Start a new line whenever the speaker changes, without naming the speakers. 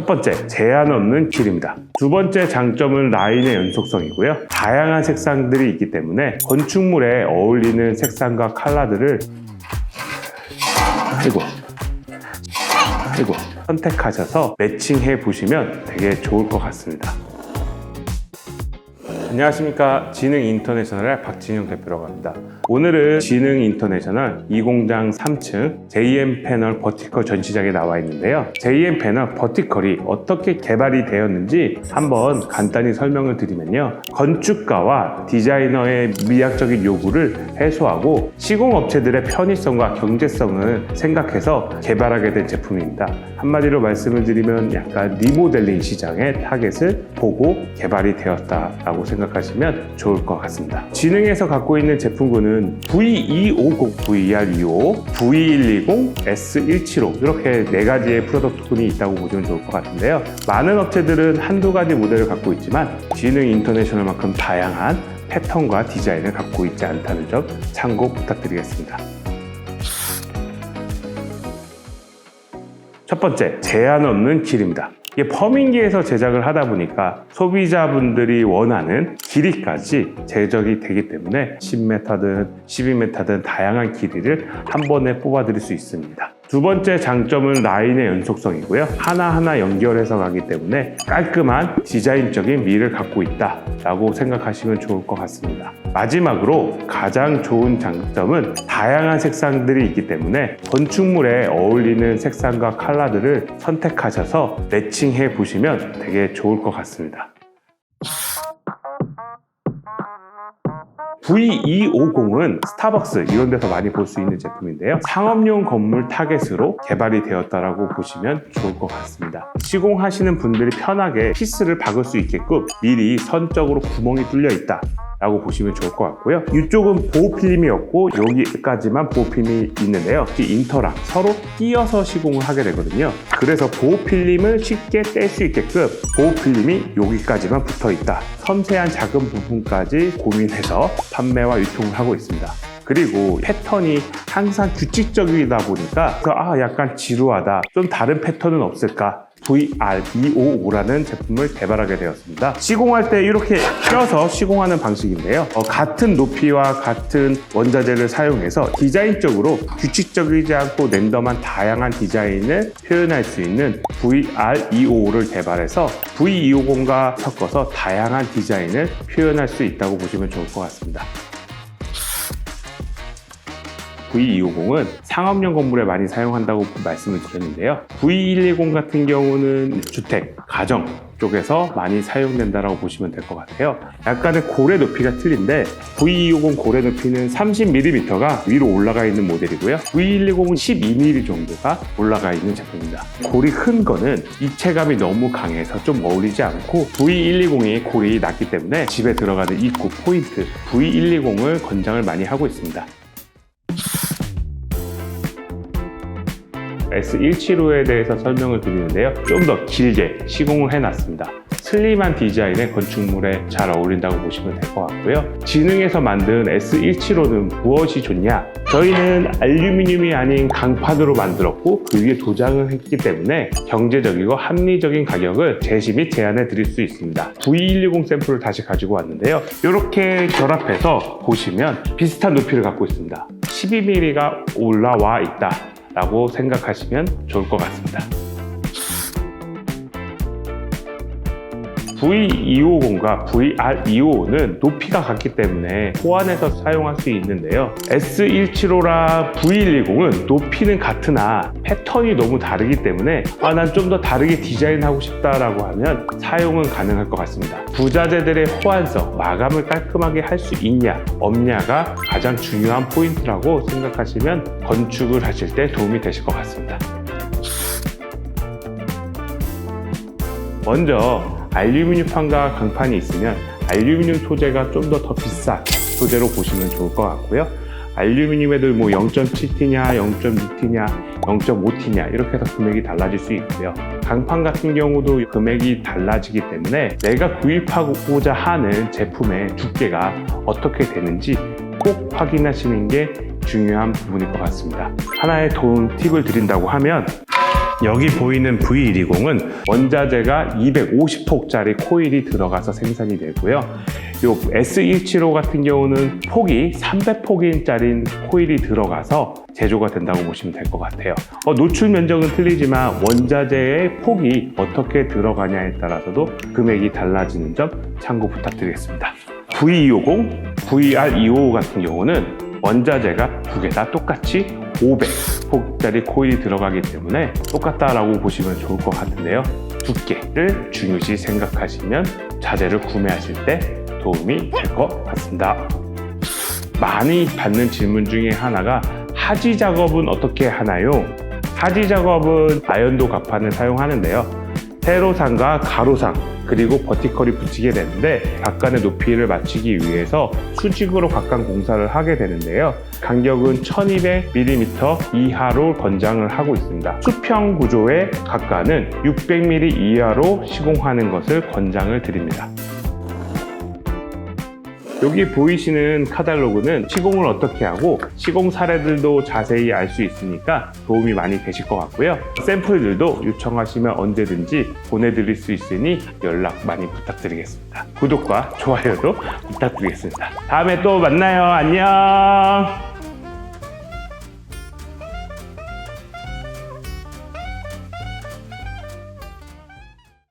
첫 번째, 제한 없는 길입니다. 두 번째 장점은 라인의 연속성이고요. 다양한 색상들이 있기 때문에 건축물에 어울리는 색상과 컬러들을 아이고 아이고 선택하셔서 매칭해 보시면 되게 좋을 것 같습니다. 안녕하십니까. 지능 인터내셔널의 박진영 대표라고 합니다. 오늘은 지능 인터내셔널 2공장 3층 JM 패널 버티컬 전시장에 나와 있는데요. JM 패널 버티컬이 어떻게 개발이 되었는지 한번 간단히 설명을 드리면요. 건축가와 디자이너의 미학적인 요구를 해소하고 시공업체들의 편의성과 경제성을 생각해서 개발하게 된 제품입니다. 한마디로 말씀을 드리면 약간 리모델링 시장의 타겟을 보고 개발이 되었다라고 생각 하시면 좋을 것 같습니다. 지능에서 갖고 있는 제품군은 V250, VR25, V120, S175 이렇게 네 가지의 프로덕트군이 있다고 보시면 좋을 것 같은데요. 많은 업체들은 한두 가지 모델을 갖고 있지만 지능 인터내셔널만큼 다양한 패턴과 디자인을 갖고 있지 않다는 점 참고 부탁드리겠습니다. 첫 번째, 제한 없는 길입니다. 이게 퍼밍기에서 제작을 하다 보니까 소비자분들이 원하는 길이까지 제작이 되기 때문에 10m든 12m든 다양한 길이를 한 번에 뽑아드릴 수 있습니다. 두 번째 장점은 라인의 연속성이고요. 하나하나 연결해서 가기 때문에 깔끔한 디자인적인 미를 갖고 있다라고 생각하시면 좋을 것 같습니다. 마지막으로 가장 좋은 장점은 다양한 색상들이 있기 때문에 건축물에 어울리는 색상과 컬러들을 선택하셔서 매칭해 보시면 되게 좋을 것 같습니다. V250은 스타벅스 이런 데서 많이 볼 수 있는 제품인데요. 상업용 건물 타겟으로 개발이 되었다라고 보시면 좋을 것 같습니다. 시공하시는 분들이 편하게 피스를 박을 수 있게끔 미리 선적으로 구멍이 뚫려 있다. 라고 보시면 좋을 것 같고요. 이쪽은 보호 필름이 없고 여기까지만 보호 필름이 있는데요. 이 인터랑 서로 끼어서 시공을 하게 되거든요. 그래서 보호 필름을 쉽게 뗄 수 있게끔 보호 필름이 여기까지만 붙어 있다. 섬세한 작은 부분까지 고민해서 판매와 유통을 하고 있습니다. 그리고 패턴이 항상 규칙적이다 보니까 아 약간 지루하다 좀 다른 패턴은 없을까 VR255라는 제품을 개발하게 되었습니다. 시공할 때 이렇게 껴서 시공하는 방식인데요. 어, 같은 높이와 같은 원자재를 사용해서 디자인적으로 규칙적이지 않고 랜덤한 다양한 디자인을 표현할 수 있는 VR255를 개발해서 V250과 섞어서 다양한 디자인을 표현할 수 있다고 보시면 좋을 것 같습니다. V250은 상업용 건물에 많이 사용한다고 말씀을 드렸는데요. V110 같은 경우는 주택, 가정 쪽에서 많이 사용된다고 보시면 될 것 같아요. 약간의 고래 높이가 틀린데 V250 고래 높이는 30mm가 위로 올라가 있는 모델이고요. V110은 12mm 정도가 올라가 있는 제품입니다. 골이 큰 거는 입체감이 너무 강해서 좀 어울리지 않고 V120이 골이 낮기 때문에 집에 들어가는 입구 포인트 V120을 권장을 많이 하고 있습니다. S175에 대해서 설명을 드리는데요. 좀 더 길게 시공을 해놨습니다. 슬림한 디자인의 건축물에 잘 어울린다고 보시면 될 것 같고요. 지능에서 만든 S175는 무엇이 좋냐? 저희는 알루미늄이 아닌 강판으로 만들었고 그 위에 도장을 했기 때문에 경제적이고 합리적인 가격을 제시 및 제한해 드릴 수 있습니다. V110 샘플을 다시 가지고 왔는데요. 이렇게 결합해서 보시면 비슷한 높이를 갖고 있습니다. 12mm가 올라와 있다. 라고 생각하시면 좋을 것 같습니다. V250과 VR255는 높이가 같기 때문에 호환해서 사용할 수 있는데요. S175랑 V110은 높이는 같으나 패턴이 너무 다르기 때문에 아, 난 좀 더 다르게 디자인하고 싶다라고 하면 사용은 가능할 것 같습니다. 부자재들의 호환성, 마감을 깔끔하게 할 수 있냐, 없냐가 가장 중요한 포인트라고 생각하시면 건축을 하실 때 도움이 되실 것 같습니다. 먼저 알루미늄 판과 강판이 있으면 알루미늄 소재가 좀 더 더 비싼 소재로 보시면 좋을 것 같고요. 알루미늄에도 뭐 0.7T냐, 0.6T냐, 0.5T냐 이렇게 해서 금액이 달라질 수 있고요. 강판 같은 경우도 금액이 달라지기 때문에 내가 구입하고자 하는 제품의 두께가 어떻게 되는지 꼭 확인하시는 게 중요한 부분일 것 같습니다. 하나의 돈 팁을 드린다고 하면 여기 보이는 V120은 원자재가 250폭짜리 코일이 들어가서 생산이 되고요. 요 S175 같은 경우는 폭이 300폭인짜리 코일이 들어가서 제조가 된다고 보시면 될 것 같아요. 어, 노출 면적은 틀리지만 원자재의 폭이 어떻게 들어가냐에 따라서도 금액이 달라지는 점 참고 부탁드리겠습니다. V250, VR255 같은 경우는 원자재가 두 개 다 똑같이 500 폭짜리 코일이 들어가기 때문에 똑같다라고 보시면 좋을 것 같은데요. 두께를 중요시 생각하시면 자재를 구매하실 때 도움이 될 것 같습니다. 많이 받는 질문 중에 하나가 하지 작업은 어떻게 하나요? 하지 작업은 아연도 갑판을 사용하는데요. 세로상과 가로상 그리고 버티컬이 붙이게 되는데 각간의 높이를 맞추기 위해서 수직으로 각간 공사를 하게 되는데요. 간격은 1200mm 이하로 권장을 하고 있습니다. 수평 구조의 각간은 600mm 이하로 시공하는 것을 권장을 드립니다. 여기 보이시는 카탈로그는 시공을 어떻게 하고 시공 사례들도 자세히 알 수 있으니까 도움이 많이 되실 것 같고요. 샘플들도 요청하시면 언제든지 보내드릴 수 있으니 연락 많이 부탁드리겠습니다. 구독과 좋아요도 부탁드리겠습니다. 다음에 또 만나요. 안녕.